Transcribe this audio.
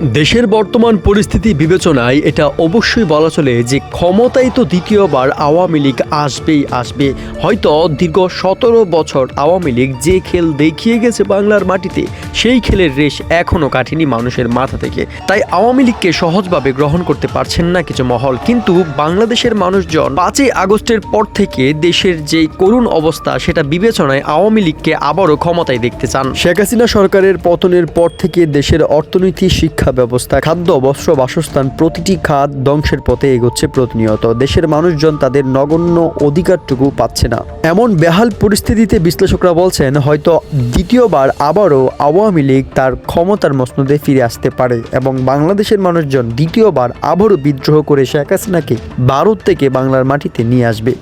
দেশের বর্তমান পরিস্থিতি বিবেচনায় এটা অবশ্যই বলা চলে যে ক্ষমতায় তো দ্বিতীয়বার আওয়ামী লীগ আসবেই আসবে। হয়তো দীর্ঘ সতেরো বছর আওয়ামী লীগ যে খেল দেখিয়ে গেছে বাংলার মাটিতে, সেই খেলের রেশ এখনও কাটেনি মানুষের মাথা থেকে। তাই আওয়ামী লীগকে সহজভাবে গ্রহণ করতে পারছেন না কিছু মহল। কিন্তু বাংলাদেশের মানুষজন পাঁচই আগস্টের পর থেকে দেশের যে করুণ অবস্থা, সেটা বিবেচনায় আওয়ামী লীগকে আবারও ক্ষমতায় দেখতে চান। শেখ হাসিনা সরকারের পতনের পর থেকে দেশের অর্থনীতি, শিক্ষা ব্যবস্থা, খাদ্য, বস্ত্র, বাসস্থান, প্রতিটি খাত ধ্বংসের পথে এগোচ্ছে প্রতিনিয়ত। দেশের মানুষজন তাদের নগণ্য অধিকারটুকু পাচ্ছে না। এমন বেহাল পরিস্থিতিতে বিশ্লেষকরা বলছেন, হয়তো দ্বিতীয়বার আবারও আওয়ামী লীগ তার ক্ষমতার মসনদে ফিরে আসতে পারে এবং বাংলাদেশের মানুষজন দ্বিতীয়বার আবারও বিদ্রোহ করে শেখ হাসিনাকে ভারত থেকে বাংলার মাটিতে নিয়ে আসবে।